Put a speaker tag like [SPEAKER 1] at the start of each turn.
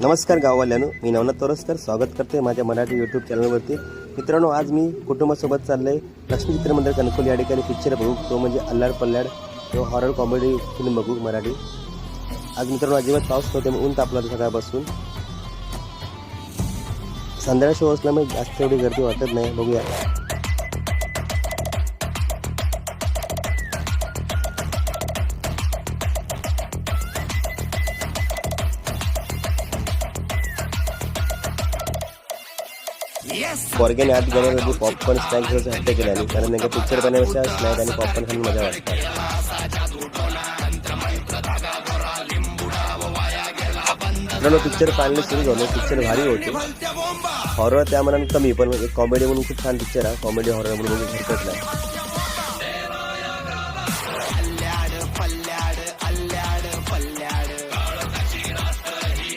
[SPEAKER 1] नमस्कार गाववाल्यानो मी नवनाथ तोरसकर स्वागत करते माझ्या मराठी यूट्यूब चॅनलवरती मित्रांनो आज मी कुटुंबासोबत चाललं आहे लक्ष्मी चित्रमंदिर कणकोली या ठिकाणी पिक्चर बघू. तो म्हणजे अल्लाड पल्लाड तो हॉरर कॉमेडी फिल्म बघू मराठी. आज मित्रांनो अजिबात पाऊस नव्हते मग ऊन तापला सकाळपासून. संध्याकाळ शो असल्यामुळे जास्त एवढी गर्दी वाटत नाही. बघूया. पोरग्याने आत गेल्यावरती पॉपकॉर्न स्नॅक घ्यायचं हट्ट केला आणि कारण नेमका पिक्चर पाहण्यापेक्षा स्नॅक आणि पॉपकॉर्न खाऊन मजा वाटते. मित्रांनो पिक्चर पाहिलं सुरू झालं. पिक्चर भारी होते. हॉरर त्या मनाने कमी पण एक कॉमेडी म्हणून खूप छान पिक्चर आहे. कॉमेडी हॉरर म्हणून हरकत नाही.